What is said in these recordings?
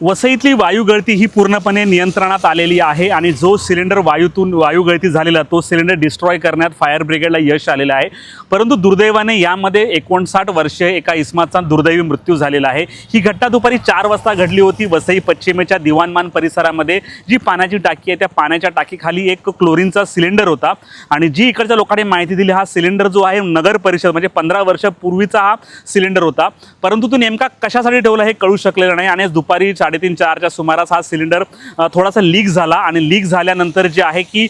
वसईतली वायुगळती ही पूर्णपणे नियंत्रणात आलेली आहे आणि जो सिलेंडर वायूतून वायुगळती झालेला तो सिलेंडर डिस्ट्रॉय करण्यात फायर ब्रिगेडला यश आलेलं आहे. परंतु दुर्दैवाने यामध्ये एकोणसाठ वर्षे एका इस्माचा दुर्दैवी मृत्यू झालेला आहे. ही घटना दुपारी चार वाजता घडली होती. वसई पश्चिमेच्या दिवाणमान परिसरामध्ये जी पाण्याची टाकी आहे त्या पाण्याच्या टाकीखाली एक क्लोरीनचा सिलेंडर होता. आणि जी इकडच्या लोकांनी माहिती दिली हा सिलेंडर जो आहे नगर परिषद म्हणजे पंधरा वर्षापूर्वीचा हा सिलेंडर होता. परंतु तो नेमका कशासाठी ठेवला हे कळू शकलेलं नाही. आणि दुपारी साडेतीन चारच्या सुमारास हा सिलेंडर थोडासा लीक झाला. आणि लीक झाल्यानंतर जे आहे की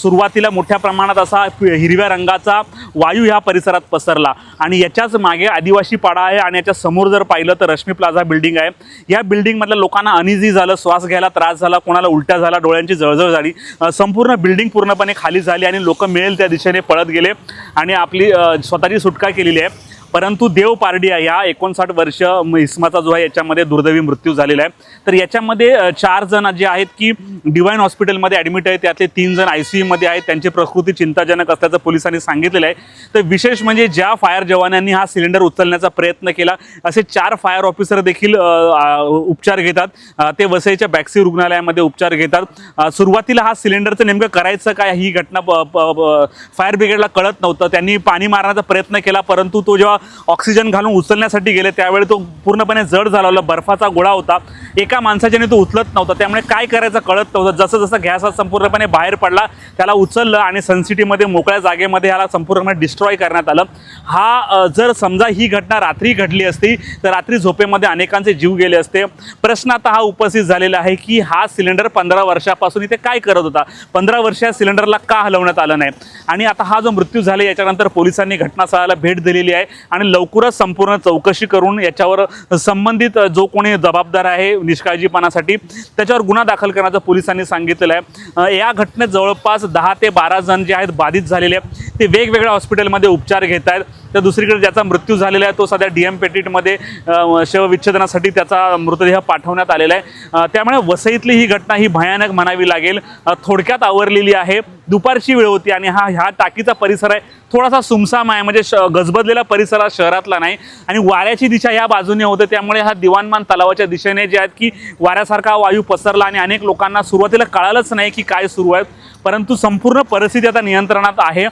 सुरुवातीला मोठ्या प्रमाणात असा हिरव्या रंगाचा वायू ह्या परिसरात पसरला. आणि याच्याच मागे आदिवासी पाडा आहे आणि याच्या समोर जर पाहिलं तर रश्मी प्लाझा बिल्डिंग आहे. या बिल्डिंगमधल्या लोकांना अनिजी झालं श्वास घ्यायला त्रास झाला कोणाला उलट्या झाला डोळ्यांची जळजळ झाली. संपूर्ण बिल्डिंग पूर्णपणे खाली झाली आणि लोक मिळेल त्या दिशेने पळत गेले. आणि आपली स्वतःची सुटका केलेली आहे. परंतु देव पारडिया या एकोणसाठ वर्ष म- इस्माचा जो आहे याच्यामध्ये दुर्दैवी मृत्यू झालेला आहे. तर याच्यामध्ये चार जण जे आहेत की डिवाईन हॉस्पिटलमध्ये ॲडमिट आहेत त्यातले तीन जण आय सी यूमध्ये आहेत त्यांची प्रकृती चिंताजनक असल्याचं पोलिसांनी सांगितलेलं आहे. तर विशेष म्हणजे ज्या फायर जवानांनी हा सिलेंडर उचलण्याचा प्रयत्न केला असे चार फायर ऑफिसर देखील उपचार घेतात. ते वसईच्या बॅक्सी रुग्णालयामध्ये उपचार घेतात. सुरुवातीला हा सिलेंडरचं नेमकं करायचं काय? ही घटना फायर ब्रिगेडला कळत नव्हतं. त्यांनी पाणी मारण्याचा प्रयत्न केला परंतु तो जेव्हा ऑक्सिजन घालून उचलण्यासाठी गेले. त्यावेळी तो पूर्णपणे जड झाला होता. बर्फाचा गोळा होता. एका माणसाच्याने तो उचलत नव्हता. त्यामुळे काय करायचं कळत नव्हतं. जसं जसं गॅस हा संपूर्णपणे बाहेर पडला त्याला उचललं आणि सनसिटीमध्ये मोकळ्या जागेमध्ये ह्याला संपूर्णपणे डिस्ट्रॉय करण्यात आलं. हा जर समजा ही घटना रात्री घडली असती तर रात्री झोपेमध्ये अनेकांचे जीव गेले असते. प्रश्न आता हा उपस्थित झालेला आहे की हा सिलेंडर पंधरा वर्षापासून इथे काय करत होता? पंधरा वर्ष या सिलेंडरला का हलवण्यात आलं नाही? आणि आता हा जो मृत्यू झाला याच्यानंतर पोलिसांनी घटनास्थळाला भेट दिलेली आहे. आणि लवकरच संपूर्ण चौकशी करून याच्यावर संबंधित जो कोणी जबाबदार आहे निष्काळजीपणासाठी त्याच्यावर गुन्हा दाखल करण्याचं पोलिसांनी सांगितलेलं आहे. या घटनेत जवळपास दहा ते बारा जण जे आहेत बाधित झालेले आहेत. ते वेगवेगळ्या हॉस्पिटलमध्ये उपचार घेत आहेत. तर दुसरीकडे ज्याचा मृत्यू झालेला आहे तो सध्या डी एम पेटीटमध्ये शवविच्छेदनासाठी त्याचा मृतदेह पाठवण्यात आलेला आहे. त्यामुळे वसईतली ही घटना ही भयानक म्हणावी लागेल. थोडक्यात आवरलेली आहे. दुपारची वेळ होती आणि हा ह्या टाकीचा परिसर आहे. थोडासा सुमसाम आहे म्हणजे श गजबजलेला परिसर हा शहरातला नाही. आणि वाऱ्याची दिशा ह्या बाजूने होते त्यामुळे हा दिवाणमान तलावाच्या दिशेने जे आहेत की वाऱ्यासारखा वायू पसरला आणि अनेक लोकांना सुरुवातीला कळालंच नाही की काय सुरू आहे परंतु संपूर्ण परिस्थिती आता नियंत्रणात आहे.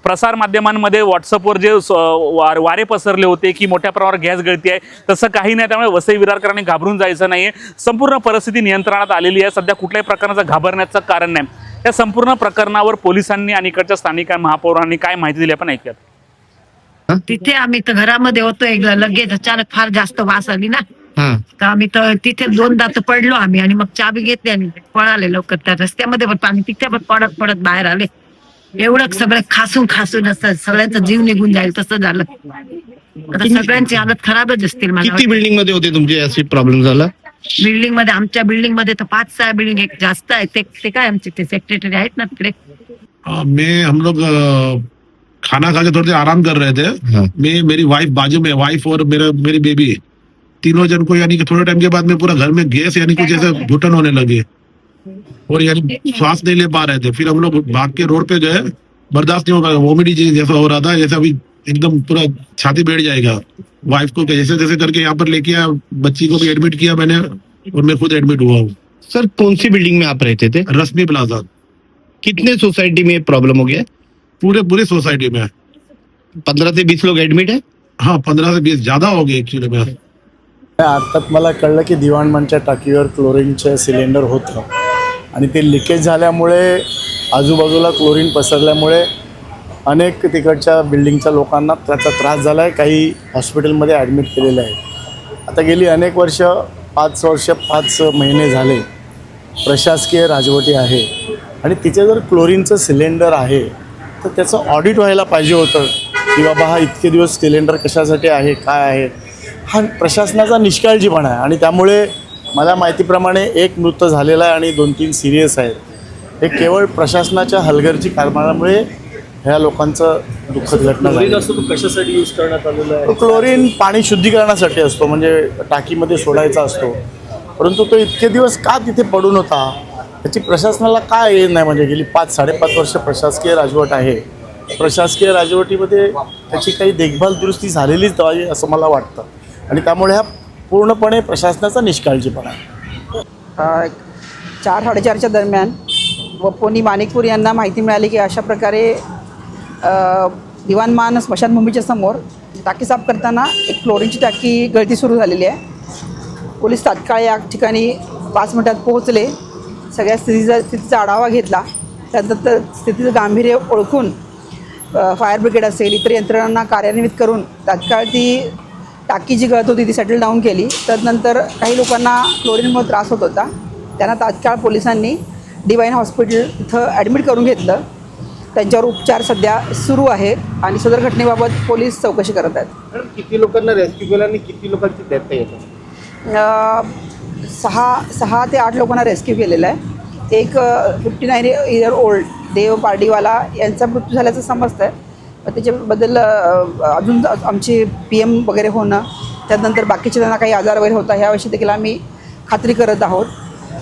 अ, प्रसार माध्यमांमध्ये व्हॉट्सअपवर जे वार वारे पसरले होते की मोठ्या प्रमाणावर गॅस गळती आहे तसं काही नाही. त्यामुळे वसई विरारकरांनी घाबरून जायचं नाही संपूर्ण परिस्थिती नियंत्रणात आलेली आहे. सध्या कुठल्याही प्रकारचं घाबरण्याचं कारण नाही. या संपूर्ण प्रकरणावर पोलिसांनी आणि इकडच्या स्थानिक महापौरांनी काय माहिती दिली आपण ऐकूयात. तिथे आम्ही तर घरामध्ये होतो. एकदा लगेच अचानक फार जास्त वास आली ना. हा. तर आम्ही तर तिथे दोनदा तर पडलो आम्ही आणि मग चाबी घेतली आणि पळाले लवकर त्या रस्त्यामध्ये. पण आम्ही तिथे पण पडत पडत बाहेर आले. एवढं सगळं खासून खासून असं सगळ्यांचा जीव निघून जाईल तसं झालं. आता सगळ्यांची हालत खराबच असतील मला किती बिल्डिंगमध्ये होते तुमचे अशी प्रॉब्लेम झाला? बिल्डिंगमध्ये आमच्या बिल्डिंगमध्ये तर पाच सहा बिल्डिंग एक जास्त आहे. ते ते काय आमचे ते सेक्रेटरी आहेत ना तिकडे? मैं हम लोग अ, खाना खा के थोड़ी देर आराम कर रहे थे। हाँ। मैं मेरी वाइफ बाजू में वाइफ और मेरा मेरी बेबी तीनों जन को यानी कि थोड़े टाइम के बाद में पूरा घर में गैस यानी कुछ ऐसे घुटन होने लगे। और यानी श्वास नहीं ले पा रहे थे। फिर हम लोग भाग के रोड पे गए बर्दाश्त नहीं हो पाया। वोमिटी जैसा हो रहा था जैसे अभी एकदम पूरा छाती बैठ जाएगा। वाइफ को जैसे जैसे करके यहाँ पर लेके आया बच्ची को भी एडमिट किया मैंने और मैं खुद एडमिट हुआ हूँ। सर कौन सी बिल्डिंग में आप रहते थे? रश्मि प्लाजा। कितने सोसाइटी में प्रॉब्लम हो गया? पूरे पूरे सोसाइटी में। पंद्रह से बीस लोग एडमिट है? हाँ पंद्रह से बीस ज़्यादा हो गए एक्चुअली में। आत्ताच मला कळलं की दिवाणमानच्या टाकीवर क्लोरीनचं सिलेंडर होतं। आणि ते लिकेज झाल्यामुळे आजूबाजूला क्लोरीन पसरल्यामुळे अनेक तिकडच्या बिल्डिंगच्या लोकांना त्याचा त्रास झाला आहे काही हॉस्पिटलमध्ये ॲडमिट केलेले आहेत. आता गेली अनेक वर्ष पाच वर्ष पाच महिने झाले प्रशासकीय राजवटी आहे आणि तिचे जर क्लोरीनचं सिलेंडर आहे तर त्याचं ऑडिट व्हायला पाहिजे होतं की बाबा हा इतके दिवस सिलेंडर कशासाठी आहे काय आहे? हा प्रशासनाचा निष्काळजीपणा आहे आणि त्यामुळे मला माहितीप्रमाणे एक मृत झालेला आहे आणि दोन तीन सिरियस आहेत. हे केवळ प्रशासनाच्या हलगर्जी कारभारामुळे ह्या लोकांचं दुःखद घटना झाली कशासाठी यूज करण्यात आलेलं आहे? तो क्लोरीन पाणी शुद्धीकरणासाठी असतो म्हणजे टाकीमध्ये सोडायचा असतो. परंतु तो इतके दिवस का तिथे पडून होता? त्याची प्रशासनाला काय हे नाही? म्हणजे गेली पाच साडेपाच वर्ष प्रशासकीय राजवट आहे. प्रशासकीय राजवटीमध्ये त्याची काही देखभाल दुरुस्ती झालेलीच पाहिजे असं मला वाटतं. आणि त्यामुळे ह्या पूर्णपणे प्रशासनाचा निष्काळजीपणा. अ, चार साडेचारच्या दरम्यान वपोनी माणिकपूर यांना माहिती मिळाली की अशा प्रकारे अ, दिवाणमान स्मशानभूमीच्या समोर टाकी साफ करताना एक क्लोरीनची टाकी गळती सुरू झालेली आहे. पोलीस तात्काळ या ठिकाणी पाच मिनिटात पोहोचले. सगळ्या स्थितीचा स्थितीचा आढावा घेतला. त्यानंतर स्थितीचं गांभीर्य ओळखून फायर ब्रिगेड असेल इतर यंत्रणांना कार्यान्वित करून तात्काळ ती टाकी जी गळत होती ती सेटल डाऊन केली. तदनंतर काही लोकांना क्लोरीनमुळे त्रास होत होता. त्यांना तात्काळ पोलिसांनी डिवाईन हॉस्पिटल इथं ॲडमिट करून घेतलं. त्यांच्यावर उपचार सध्या सुरू आहेत आणि सदर घटनेबाबत पोलीस चौकशी करत आहेत. किती लोकांना रेस्क्यू केलं आणि किती लोकांची डेथ येतं सहा सहा ते आठ लोकांना रेस्क्यू केलेलं आहे. एक fifty nine year old Dev Pardiwala यांचा मृत्यू झाल्याचं समजतं आहे त्याच्याबद्दल अजून आमची पी एम वगैरे होणं त्यानंतर बाकीचे त्यांना काही आजार वगैरे होता ह्याविषयी देखील आम्ही खात्री करत आहोत.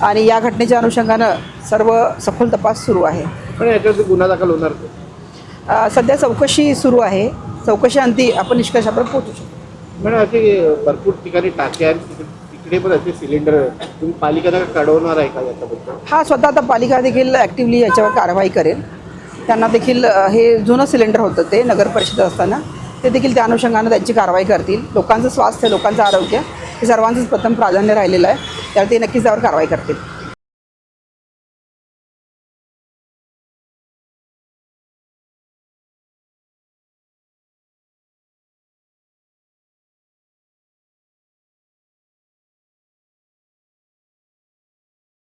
आणि या घटनेच्या अनुषंगानं सर्व सखोल तपास सुरू आहे. गुन्हा दाखल होणार सध्या चौकशी सुरू आहे. चौकशीअंती आपण निष्कर्षापर्यंत पोहोचू शकतो. मॅडम असे भरपूर ठिकाणी आहेत तिकडे- पण असे सिलेंडर तुम्ही पालिकेला कळवणार आहे का याच्याबद्दल? हा स्वतः आता पालिका देखील ॲक्टिव्हली याच्यावर कारवाई करेल. त्यांना देखील हे जुनं सिलेंडर होतं ते नगर परिषद असताना. ते देखील त्या अनुषंगानं त्यांची कारवाई करतील. लोकांचं स्वास्थ्य लोकांचं आरोग्य हे सर्वांचंच प्रथम प्राधान्य राहिलेलं आहे. त्यावर ते नक्कीच त्यावर कारवाई करतील.